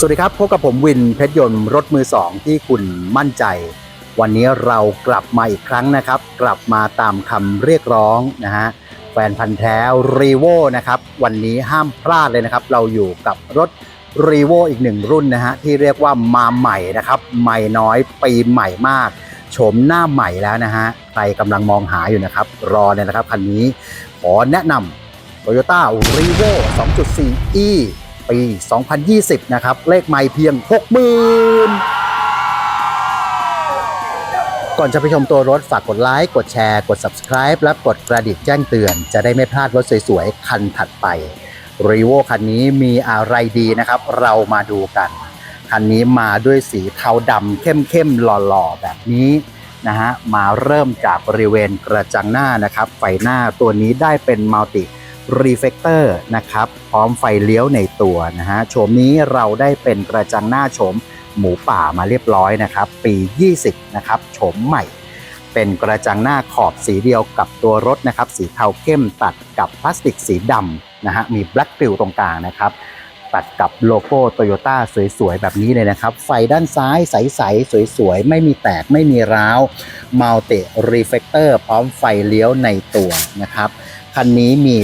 สวัสดีครับ พบกับผมวินเพชรยนต์รถมือสองที่คุณมั่นใจ วันนี้เรากลับมาอีกครั้งนะครับ กลับมาตามคำเรียกร้องนะฮะแฟนพันธ์แท้รีโวนะครับ วันนี้ห้ามพลาดเลยนะครับ เราอยู่กับรถรีโวอีกหนึ่งรุ่นนะฮะที่เรียกว่ามาใหม่นะครับ ใหม่น้อยปีใหม่มากโฉมหน้าใหม่แล้วนะฮะใครกำลังมองหาอยู่นะครับ รอเนี่ยนะครับคันนี้ขอแนะนำ Toyota r e v o 2.4e ปี 2020 นะครับ เลขไม่เพียง 60,000 ก่อนจะไปชมตัวรถฝากกดไลค์ กดแชร์ กด subscribe และกดกระดิ่งแจ้งเตือน จะได้ไม่พลาดรถสวยๆ คันถัดไป r e v o คันนี้มีอะไรดีนะครับ เรามาดูกัน คันนี้มาด้วยสีเทาดำเข้มๆหล่อๆ แบบนี้นะฮะมาเริ่มจากบริเวณกระจังหน้านะครับ ไฟหน้าตัวนี้ได้เป็นมัลติ รีเฟกเตอร์นะครับพร้อมไฟเลี้ยวในตัวนะฮะโฉมนี้เราได้เป็นกระจังหน้าโฉมหมูป่ามาเรียบร้อยนะครับ ปี 20 นะครับโฉมใหม่ เป็นกระจังหน้าขอบสีเดียวกับตัวรถนะครับ สีเทาเข้มตัดกับพลาสติกสีดำนะฮะมีแบล็กฟิลตรงกลางนะครับ ตัดกับโลโก้โตโยต้าสวยๆ แบบนี้เลยนะครับ ไฟด้านซ้ายใสๆ สวยๆ ไม่มีแตกไม่มีร้าวมัลติรีเฟกเตอร์พร้อมไฟเลี้ยวในตัวนะครับ คันนี้มี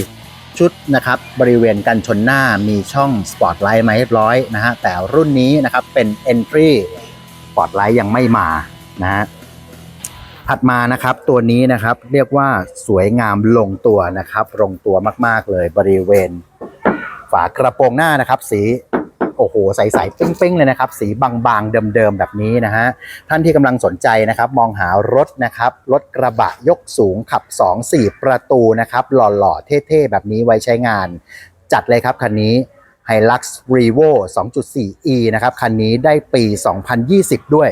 ชุดนะครับบริเวณกันชนหน้ามีช่องสปอตไลท์มาเรียบร้อยนะฮะแต่รุ่นนี้นะครับเป็น Entry สปอตไลท์ยังไม่มานะฮะถัดมานะครับตัวนี้นะครับเรียกว่าสวยงามลงตัวนะครับลงตัวมากๆเลยบริเวณ ฝากระโปรงหน้านะครับ สี อ้โหใสๆเป้งๆเลยนะครับ สีบางๆเดิมๆแบบนี้นะฮะท่านที่กำลังสนใจนะครับ มองหารถนะครับรถกระบะยกสูงขับ 2 4 ประตูนะครับหล่อๆเท่ๆแบบนี้ไว้ใช้งาน จัดเลยครับคันนี้ Hilux Revo 2.4e นะครับคันนี้ได้ปี 2020 ด้วย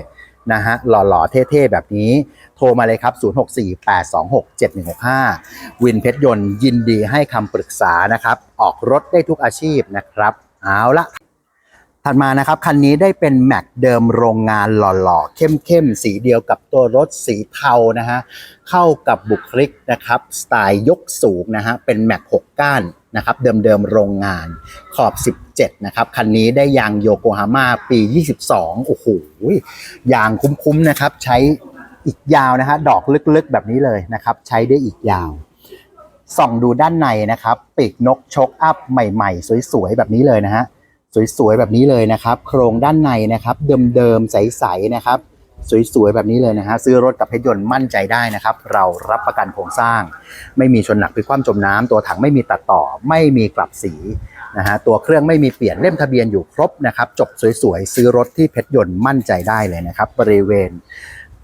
นะฮะหล่อๆ เท่ๆ แบบนี้ โทรมาเลยครับ 0648267165 วินเพชรยนต์ยินดีให้คำปรึกษานะครับ ออกรถได้ทุกอาชีพนะครับ เอาละ ถัดมานะครับคันนี้ได้เป็นแม็กเดิมโรงงานหล่อๆ เข้มๆ สีเดียวกับตัวรถสีเทานะฮะเข้ากับบุคลิกนะครับสไตล์ยกสูงนะฮะเป็นแม็ก6ก้านนะครับเดิมๆโรงงานขอบ 17 นะครับ คันนี้ได้ยางโยโกฮาม่าปี 22 โอ้โหยางคุ้มๆนะครับ ใช้อีกยาวนะฮะดอกลึกๆแบบนี้เลยนะครับ ใช้ได้อีกยาว ส่องดูด้านในนะครับ ปีกนกชกอัพใหม่ๆ สวยๆ แบบนี้เลยนะฮะ สวยๆแบบนี้เลยนะครับ โครงด้านในนะครับ เดิมๆใสๆนะครับ สวยๆแบบนี้เลยนะฮะซื้อรถกับเพชรยนต์มั่นใจได้นะครับ เรารับประกันโครงสร้าง ไม่มีชนหนักพลิกคว่ำจมน้ำตัวถังไม่มีตัดต่อ ไม่มีกลับสีนะฮะตัวเครื่องไม่มีเปลี่ยนเล่มทะเบียนอยู่ครบนะครับ จบสวยๆซื้อรถที่เพชรยนต์มั่นใจได้เลยนะครับ บริเวณ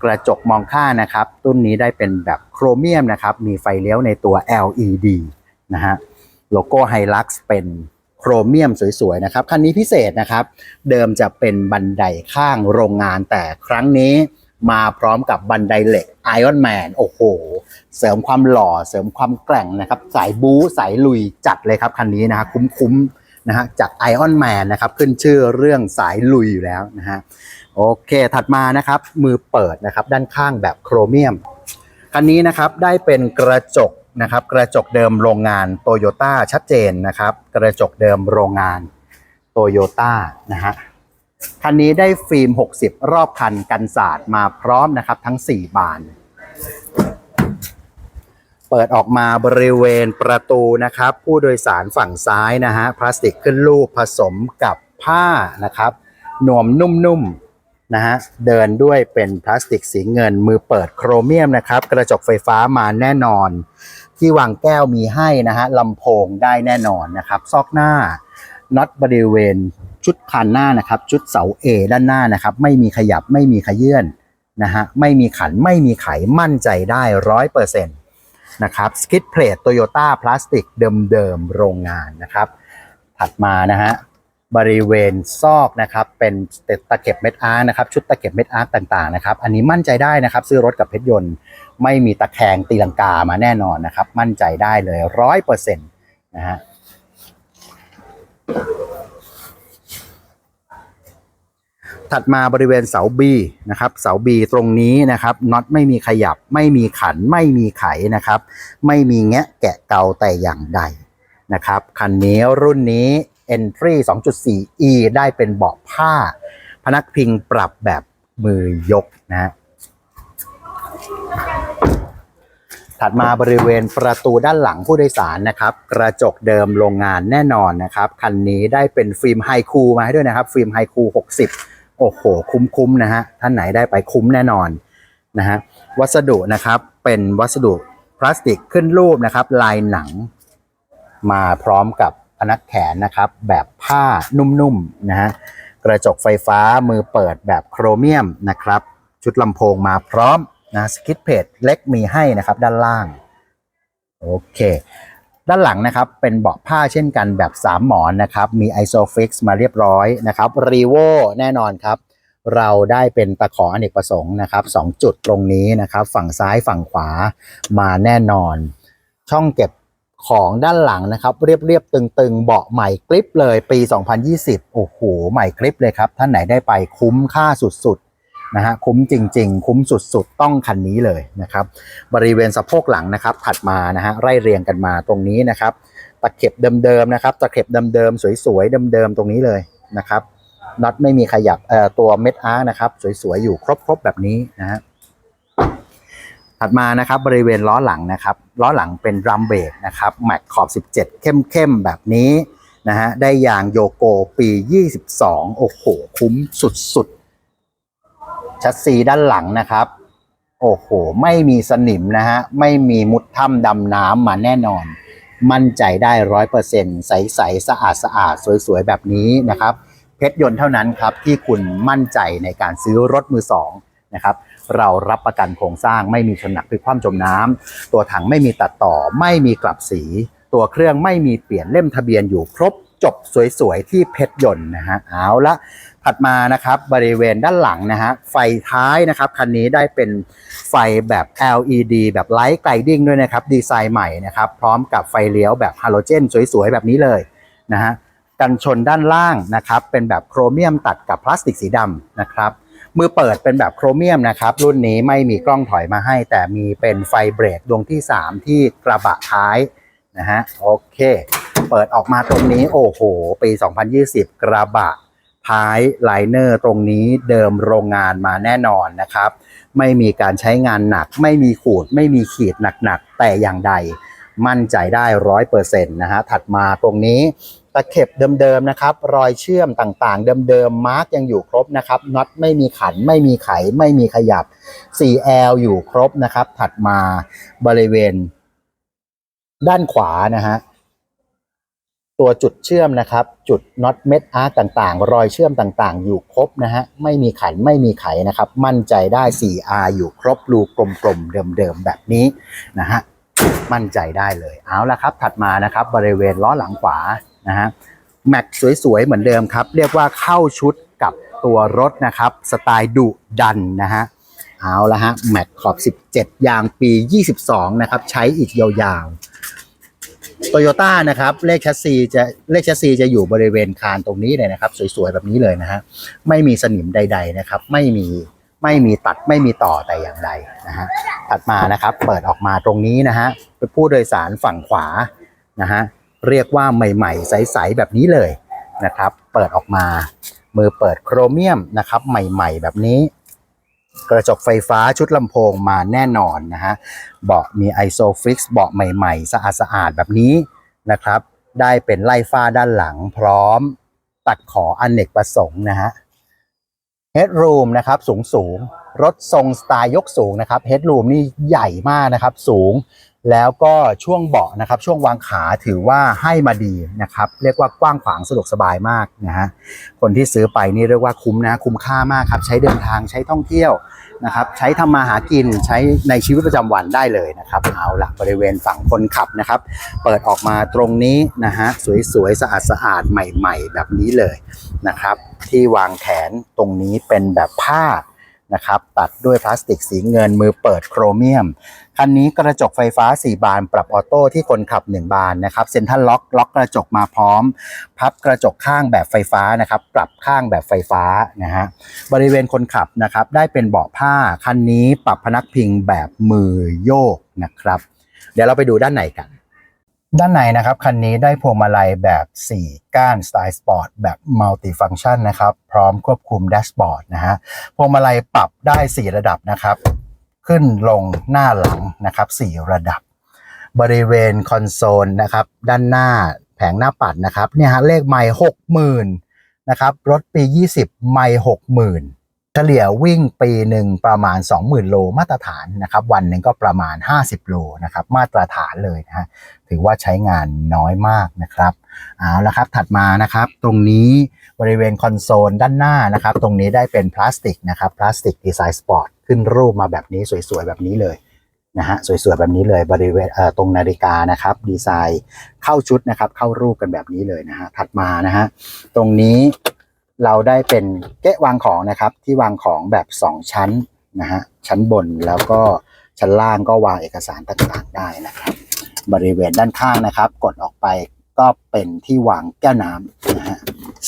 กระจกมองข้างนะครับรุ่นนี้ได้เป็นแบบโครเมียมนะครับ มีไฟเลี้ยวในตัว LED นะฮะโลโก้ไฮลักซ์เป็น โครเมียมสวยๆนะครับคันนี้พิเศษนะครับ เดิมจะเป็นบันไดข้างโรงงานแต่ครั้งนี้มาพร้อมกับบันไดเหล็ก Iron Man โอ้โห เสริมความหล่อเสริมความแกร่งนะครับ สายบู๊สายลุยจัดเลยครับคันนี้นะฮะคุ้มๆนะฮะจาก Iron Man นะครับขึ้นชื่อเรื่องสายลุยอยู่แล้วนะฮะโอเคถัดมานะครับมือเปิดนะครับด้านข้างแบบโครเมียมคันนี้นะครับได้เป็นกระจก นะครับกระจกเดิมโรงงานโตโยต้าชัดเจนนะครับ กระจกเดิมโรงงานโตโยต้านะฮะคันนี้ได้ฟิล์ม 60 รอบคันกันศาสตร์มาพร้อมนะครับทั้ง 4 บาน เปิดออกมาบริเวณประตูนะครับ ผู้โดยสารฝั่งซ้ายนะฮะพลาสติกขึ้นรูปผสมกับผ้านะครับนวมนุ่มๆนะฮะเดินด้วยเป็นพลาสติกสีเงินมือเปิดโครเมียมนะครับ กระจกไฟฟ้ามาแน่นอน ที่วางแก้วมีให้นะฮะลำโพงได้แน่นอนนะครับซอกหน้าน็อตบริเวณชุดคันหน้านะครับชุดเสา A ด้านหน้านะครับไม่มีขยับไม่มีขยื่นนะฮะไม่มีขันไม่มีไขมั่นใจได้ร้อยเปอร์เซ็นต์นะครับสกิทเพลทโตโยต้าพลาสติกเดิมๆโรงงานนะครับ ถัดมานะฮะบริเวณซอกนะครับเป็นตะเข็บเม็ดอาร์นะครับชุดตะเข็บเม็ดอาร์ต่างๆนะครับอันนี้มั่นใจได้นะครับซื้อรถกับเพชรยนต์ ไม่มีตะแคงตีลังกามาแน่นอนนะครับ มั่นใจได้เลยร้อยเปอร์เซ็นต์นะฮะถัดมาบริเวณเสา B นะครับ เสา B ตรงนี้นะครับน็อตไม่มีขยับ ไม่มีขันไม่มีไขนะครับ ไม่มีแงะแกะเกาแต่อย่างใดนะครับคันนี้รุ่นนี้ Entry 2.4e ได้เป็นเบาะผ้า พนักพิงปรับแบบมือยกนะฮะ ถัดมาบริเวณประตูด้านหลังผู้โดยสารนะครับ กระจกเดิมโรงงานแน่นอนนะครับ คันนี้ได้เป็นฟิล์มไฮคูมาให้ด้วยนะครับ ฟิล์มไฮคู60 โอ้โห คุ้มๆนะฮะ ท่านไหนได้ไปคุ้มแน่นอนนะฮะ วัสดุนะครับเป็นวัสดุพลาสติกขึ้นรูปนะครับ ลายหนัง มาพร้อมกับพนักแขนนะครับ แบบผ้านุ่มๆนะฮะ กระจกไฟฟ้ามือเปิดแบบโครเมียมนะครับ ชุดลำโพงมาพร้อม นะสกิทเพจเล็กมีให้นะครับ ด้านล่าง โอเค ด้านหลังนะครับ เป็นเบาะผ้าเช่นกันแบบ 3 หมอนนะครับ มี Isofix มาเรียบร้อยนะครับรีโวแน่นอนครับ เราได้เป็นตะขออเนกประสงค์นะครับ2จุดตรงนี้นะครับ ฝั่งซ้ายฝั่งขวามาแน่นอน ช่องเก็บของด้านหลังนะครับ เรียบเรียบๆตึงๆ เบาะใหม่กริปเลยปี 2020 โอ้โห ใหม่กริปเลยครับ ท่านไหนได้ไปคุ้มค่าสุดๆ นะฮะคุ้มจริง ๆ คุ้มสุดๆ ต้องคันนี้เลยนะครับ บริเวณสะโพกหลังนะครับ ถัดมานะฮะไล่เรียงกันมาตรงนี้นะครับ ตะเข็บเดิมๆนะครับ ตะเข็บเดิมๆสวยๆเดิมๆตรงนี้เลยนะครับน็อตไม่มีขยับเอ่อตัวเม็ดอาร์นะครับ สวยๆอยู่ครบๆแบบนี้นะฮะถัดมานะครับบริเวณล้อหลังนะครับล้อหลังเป็นรัมเบรกนะครับแม็กขอบ 17 เข้มๆแบบนี้นะฮะได้ยางโยโกปี 22 โอ้โห คุ้มสุดๆ ชัดซีด้านหลังนะครับ โอ้โห ไม่มีสนิมนะฮะ ไม่มีมุดถ้ำดำน้ำมาแน่นอน มั่นใจได้ร้อยเปอร์เซ็นต์ใสๆสะอาดสะอาดสวยๆ แบบนี้นะครับ เพชรยนต์เท่านั้นครับ ที่คุณมั่นใจในการซื้อรถมือสองนะครับเรารับประกันโครงสร้างไม่มีชนหนักพลิกคว่ำจมน้ำตัวถังไม่มีตัดต่อ ไม่มีกลับสี ตัวเครื่องไม่มีเปลี่ยนเล่มทะเบียนอยู่ครบจบสวยๆที่เพชรยนต์นะฮะเอาละ ถัดมานะครับบริเวณด้านหลังนะฮะไฟท้ายนะครับคันนี้ได้เป็นไฟแบบ LED แบบไลท์ไกลดิ้งด้วยนะครับดีไซน์ใหม่นะครับพร้อมกับไฟเลี้ยวแบบฮาโลเจนสวยๆ แบบนี้เลยนะฮะกันชนด้านล่างนะครับเป็นแบบโครเมียมตัดกับพลาสติกสีดำนะครับมือเปิดเป็นแบบโครเมียมนะครับรุ่นนี้ไม่มีกล้องถอยมาให้ แต่มีเป็นไฟเบรกดวงที่ 3 ที่กระบะท้ายนะฮะโอเค เปิดออกมาตรงนี้โอ้โหปี 2020 กระบะ ท้ายไลเนอร์ตรงนี้เดิมโรงงานมาแน่นอนนะครับ ไม่มีการใช้งานหนัก ไม่มีขูด ไม่มีขีดหนักๆ แต่อย่างใดมั่นใจได้ร้อยเปอร์เซ็นต์นะฮะ ถัดมาตรงนี้ตะเข็บเดิมๆนะครับ รอยเชื่อมต่างๆ เดิมๆ มาร์กยังอยู่ครบนะครับน็อตไม่มีขันไม่มีไข ไม่มีขยับ 4L อยู่ครบนะครับ ถัดมาบริเวณด้านขวานะฮะ ตัวจุดเชื่อมนะครับ จุดน็อตเม็ดอาร์ตต่างๆ รอยเชื่อมต่างๆ อยู่ครบนะฮะไม่มีขันไม่มีไขนะครับ มั่นใจได้ 4R อยู่ครบรูกลมๆ เดิมๆ แบบนี้นะฮะมั่นใจได้เลยเอาละครับ ถัดมานะครับบริเวณล้อหลังขวานะฮะแม็กสวยๆ เหมือนเดิมครับ เรียกว่าเข้าชุดกับตัวรถนะครับ สไตล์ดุดันนะฮะเอาละฮะแม็กขอบ 17 ยางปี 22 นะครับ ใช้อีกยาวๆ โตโยต้านะครับเลขแชสซีจะเลขแชสซีจะอยู่บริเวณคานตรงนี้เลยนะครับ สวยๆแบบนี้เลยนะฮะไม่มีสนิมใด ๆนะครับ ไม่มีไม่มีตัดไม่มีต่อแต่อย่างใดนะฮะถัดมานะครับ เปิดออกมาตรงนี้นะฮะเป็นผู้โดยสารฝั่งขวานะฮะเรียกว่าใหม่ๆ ใสๆแบบนี้เลยนะครับ เปิดออกมามือเปิดโครเมียมนะครับ ใหม่ ๆ แบบนี้ กระจกไฟฟ้าชุดลำโพงมาแน่นอนนะฮะ เบาะมี Isofix เบาะใหม่ๆ สะอาดๆแบบนี้นะครับ ได้เป็นไล่ฟ้าด้านหลังพร้อมตัดขออนเนกประสงค์นะฮะ Headroom นะครับสูงสูงๆรถทรงสไตล์ยกสูงนะครับ Headroom นี่ใหญ่มากนะครับ สูง แล้วก็ช่วงเบาะนะครับช่วงวางขาถือว่าให้มาดีนะครับเรียกว่ากว้างขวางสะดวกสบายมากนะฮะคนที่ซื้อไปนี่เรียกว่าคุ้มนะคุ้มค่ามากครับใช้เดินทางใช้ท่องเที่ยวนะครับใช้ทำมาหากินใช้ในชีวิตประจำวันได้เลยนะครับเอาละบริเวณฝั่งคนขับนะครับ เปิดออกมาตรงนี้นะฮะสวยๆสะอาดสะอาดๆใหม่ ๆ แบบนี้เลยนะครับที่วางแขนตรงนี้เป็นแบบผ้า นะครับตัดด้วยพลาสติกสีเงินมือเปิดโครเมียม คันนี้กระจกไฟฟ้า 4 บานปรับออโต้ที่คนขับ 1 บานนะครับเซ็นทรัลล็อกล็อกกระจกมาพร้อม พับกระจกข้างแบบไฟฟ้านะครับปรับข้างแบบไฟฟ้านะฮะบริเวณคนขับนะครับได้เป็นเบาะผ้า คันนี้ปรับพนักพิงแบบมือโยกนะครับ เดี๋ยวเราไปดูด้านในกัน ด้านในนะครับคันนี้ได้พวงมาลัยแบบ 4 ก้านสไตล์สปอร์ตแบบมัลติฟัง c t ชันนะครับ พร้อมควบคุมแดชบอร์ดนะฮะพวงมาลัยปรับได้ 4 ระดับนะครับ ขึ้นลงหน้าหลังนะครับ 4 ระดับ บริเวณคอนโซลนะครับ ด้านหน้าแผงหน้าปัดนะครับเนี่ยฮะเลขไม่หกหมื่นนะครับรถปี 20 ไม่หกหมื่น ฉลี่ยวิ่งปีหนึ่งประมาณ 20,000 โลมาตรฐานนะครับ วันหนึ่งก็ประมาณ 50 โลนะครับ มาตรฐานเลยนะฮะถือว่าใช้งานน้อยมากนะครับเอาละครับถัดมานะครับ ตรงนี้บริเวณคอนโซลด้านหน้านะครับ ตรงนี้ได้เป็นพลาสติกนะครับพลาสติกดีไซน์สปอร์ตขึ้นรูปมาแบบนี้สวยๆแบบนี้เลยนะฮะสวยๆแบบนี้เลยบริเวณเอ่อตรงนาฬิกานะครับ ดีไซน์เข้าชุดนะครับ เข้ารูปกันแบบนี้เลยนะฮะถัดมานะฮะตรงนี้ เราได้เป็นเก๊ะวางของนะครับ ที่วางของแบบ 2 ชั้นนะฮะชั้นบนแล้วก็ชั้นล่างก็วางเอกสารต่างๆได้นะครับ บริเวณด้านข้างนะครับ กดออกไปก็เป็นที่วางแก้วน้ำนะฮะ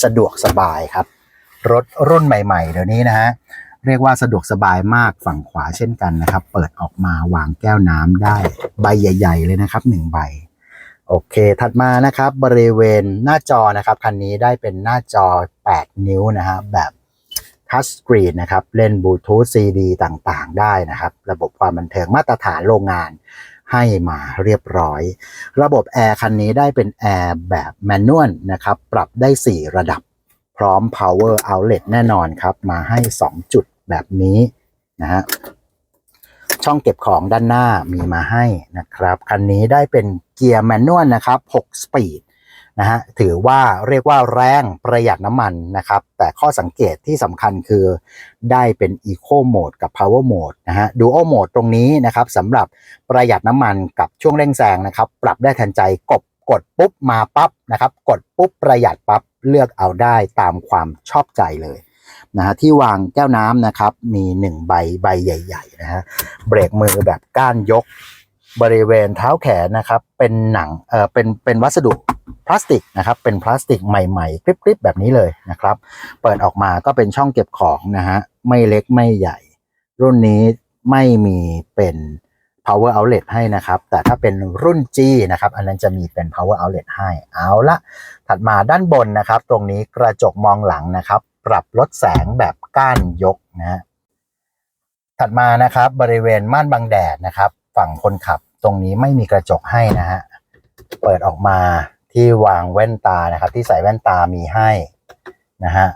สะดวกสบายครับ รถรุ่นใหม่ๆเดี๋ยวนี้นะฮะเรียกว่าสะดวกสบายมากฝั่งขวาเช่นกันนะครับ เปิดออกมาวางแก้วน้ำได้ใบใหญ่ ๆ เลยนะครับหนึ่งใบ โอเค ถัดมานะครับบริเวณหน้าจอนะครับ คันนี้ได้เป็นหน้าจอ 8 นิ้วนะฮะแบบทัชสกรีนนะครับ เล่นบลูทูธซีดีต่างๆ ได้นะครับ ระบบความบันเทิงมาตรฐานโรงงานให้มาเรียบร้อย ระบบแอร์คันนี้ได้เป็นแอร์แบบแมนนวลนะครับ ปรับได้ 4 ระดับ พร้อม power outlet แน่นอนครับ มาให้ 2 จุดแบบนี้นะฮะ ช่องเก็บของด้านหน้ามีมาให้นะครับ คันนี้ได้เป็นเกียร์แมนนวลนะครับ6สปีดนะฮะถือว่าเรียกว่าแรงประหยัดน้ำมันนะครับ แต่ข้อสังเกตที่สำคัญคือได้เป็น Eco Mode กับ Power Mode นะฮะ Dual Mode ตรงนี้นะครับสำหรับประหยัดน้ำมันกับช่วงเร่งแซงนะครับ ปรับได้ทันใจกดกดปุ๊บมาปั๊บนะครับ กดปุ๊บประหยัดปั๊บเลือกเอาได้ตามความชอบใจเลย นะฮะที่วางแก้วน้ำนะครับ มี1ใบใบใหญ่ๆนะฮะเบรกมือแบบก้านยกบริเวณเท้าแขนนะครับ เป็นหนังเอ่อเป็นเป็นวัสดุพลาสติกนะครับ เป็นพลาสติกใหม่ๆกริบๆแบบนี้เลยนะครับ เปิดออกมาก็เป็นช่องเก็บของนะฮะไม่เล็กไม่ใหญ่ รุ่นนี้ไม่มีเป็น power outlet ให้นะครับ แต่ถ้าเป็นรุ่น G นะครับ อันนั้นจะมีเป็น power outlet ให้ เอาละ ถัดมาด้านบนนะครับ ตรงนี้กระจกมองหลังนะครับ ปรับลดแสงแบบก้านยกนะฮะถัดมานะครับบริเวณม่านบังแดดนะครับ ฝั่งคนขับตรงนี้ไม่มีกระจกให้นะฮะเปิดออกมาที่วางแว่นตานะครับ ที่ใส่แว่นตามีให้นะฮะ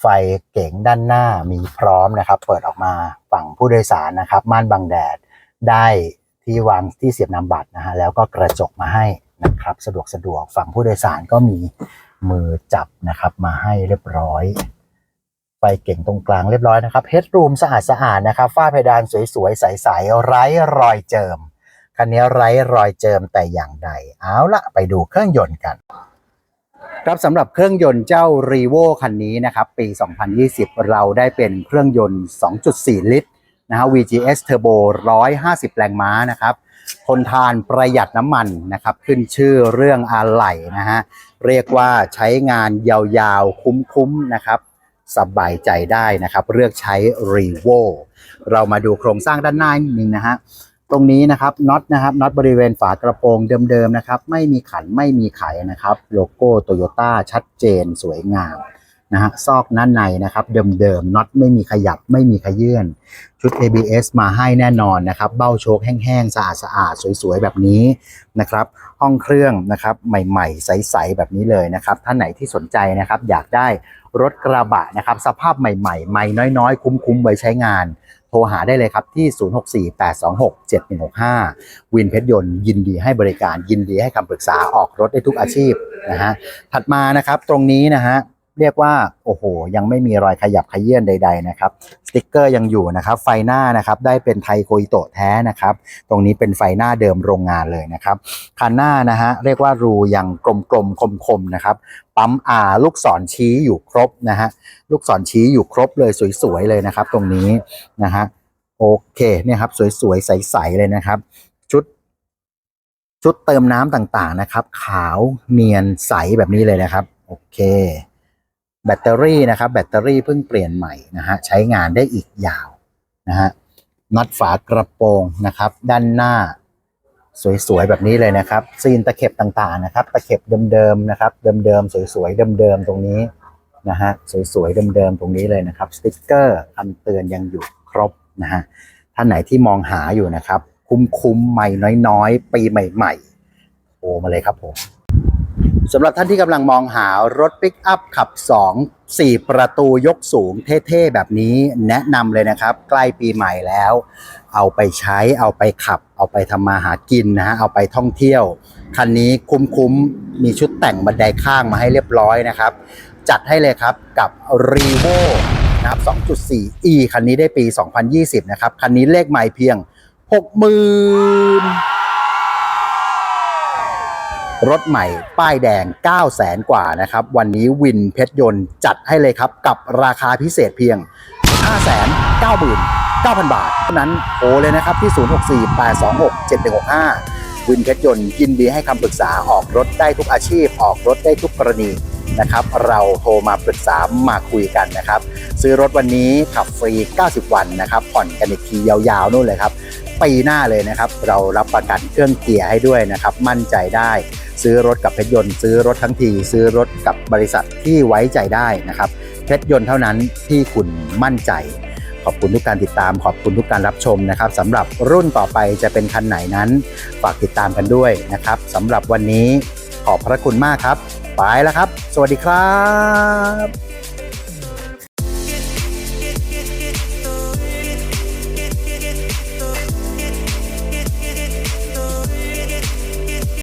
ไฟเก๋งด้านหน้ามีพร้อมนะครับ เปิดออกมาฝั่งผู้โดยสารนะครับ ม่านบังแดดได้ที่วางที่เสียบนามบัตรนะฮะแล้วก็กระจกมาให้นะครับ สะดวกสะดวกฝั่งผู้โดยสารก็มีมือจับนะครับ มาให้เรียบร้อย ไฟเก่งตรงกลางเรียบร้อยนะครับเฮดรูมสะอาดสะอาดนะครับฝ้าเพดานสวยๆ ใสๆไร้รอยเจิม คันนี้ไร้รอยเจิมแต่อย่างใด เอาละไปดูเครื่องยนต์กัน ครับสำหรับเครื่องยนต์เจ้า r e v o คันนี้นะครับ ปี 2020 เราได้เป็นเครื่องยนต์ 2.4 ลิตรนะฮะ VGS Turbo 150 แรงม้านะครับทนทานประหยัดน้ำมันนะครับ ขึ้นชื่อเรื่องอะไหล่นะฮะ เรียกว่าใช้งานยาวๆ คุ้มๆนะครับ สบายใจได้นะครับ เลือกใช้ r e v o เรามาดูโครงสร้างด้านหน้านิดนึงนะฮะตรงนี้นะครับน็อตนะครับน็อตบริเวณฝากระโปรงเดิมๆนะครับ ไม่มีขันไม่มีไขนะครับ โลโก้โตโยต้าชัดเจนสวยงาม นะฮะซอกด้านในนะครับ เดิมๆน็อตไม่มีขยับไม่มีขยื่นชุด ABS มาให้แน่นอนนะครับ เบ้าโชคแห้งๆ สะอาดๆสวยๆ แบบนี้นะครับ ห้องเครื่องนะครับใหม่ๆ ใสๆ แบบนี้เลยนะครับ ท่านไหนที่สนใจนะครับ อยากได้รถกระบะนะครับ สภาพใหม่ๆ ใหม่น้อยๆ คุ้มๆ ไว้ใช้งาน โทรหาได้เลยครับที่ 0648267165 วินเพชรยนต์ยินดีให้บริการยินดีให้คำปรึกษาออกรถได้ทุกอาชีพนะฮะถัดมานะครับตรงนี้นะฮะ เรียกว่าโอ้โห ยังไม่มีรอยขยับขยื่นใด ๆ นะครับสติกเกอร์ยังอยู่นะครับ ไฟหน้านะครับได้เป็นไทโกอิโตะแท้นะครับ ตรงนี้เป็นไฟหน้าเดิมโรงงานเลยนะครับคันหน้านะฮะเรียกว่ารูยังกลมๆคมๆนะครับปั๊มอาลูกศรชี้อยู่ครบนะฮะลูกศรชี้อยู่ครบเลยสวยๆเลยนะครับ ตรงนี้นะฮะโอเคเนี่ยครับสวยๆใสๆเลยนะครับ ชุดชุดเติมน้ำต่างๆนะครับ ขาวเนียนใสแบบนี้เลยนะครับ โอเค แบตเตอรี่นะครับ แบตเตอรี่เพิ่งเปลี่ยนใหม่นะฮะใช้งานได้อีกยาวนะฮะน็อตฝากระโปรงนะครับ ด้านหน้าสวยๆแบบนี้เลยนะครับ ซีนตะเข็บต่างๆนะครับ ตะเข็บเดิมๆนะครับ เดิมๆสวยๆเดิมๆตรงนี้นะฮะสวยๆเดิมๆตรงนี้เลยนะครับ สติกเกอร์คำเตือนยังอยู่ครบนะฮะท่านไหนที่มองหาอยู่นะครับ คุ้มๆใหม่น้อยๆ ปีใหม่ๆโทรมาเลยครับผม สำหรับท่านที่กำลังมองหารถปิกอัพขับ 2 4 ประตูยกสูงเท่ๆ แบบนี้แนะนำเลยนะครับ ใกล้ปีใหม่แล้ว เอาไปใช้เอาไปขับ เอาไปทำมาหากินนะฮะเอาไปท่องเที่ยว คันนี้คุ้มๆ มีชุดแต่งบันไดข้างมาให้เรียบร้อยนะครับ จัดให้เลยครับกับ r e v o นะครับ 2.4e คันนี้ได้ปี 2020 นะครับ คันนี้เลขใหม่เพียง 60,000 รถใหม่ป้ายแดง 9 0 0แสนกว่านะครับ วันนี้วินเพชรยนต์จัดให้เลยครับ กับราคาพิเศษเพียง 5 9 9 0 0 0 บาทเท่านั้นโทรเลยนะครับที่ 064 826 7165 วินเพชรยนต์ยินดีให้คำปรึกษาออกรถได้ทุกอาชีพ ออกรถได้ทุกกรณีนะครับ เราโทรมาปรึกษามาคุยกันนะครับ ซื้อรถวันนี้ขับฟรี 90 วันนะครับ ผ่อนกันอีกทียาวๆนู่นเลยครับปีหน้าเลยนะครับ เรารับประกันเครื่องเกียร์ให้ด้วยนะครับ มั่นใจได้ ซื้อรถกับเพชรยนต์ ซื้อรถทั้งที ซื้อรถกับบริษัทที่ไว้ใจได้นะครับเพชรยนต์เท่านั้นที่คุณมั่นใจ ขอบคุณทุกการติดตามขอบคุณทุกการรับชมนะครับสำหรับรุ่นต่อไปจะเป็นคันไหนนั้น ฝากติดตามกันด้วยนะครับสำหรับวันนี้ขอบพระคุณมากครับ ไปแล้วครับ สวัสดีครับ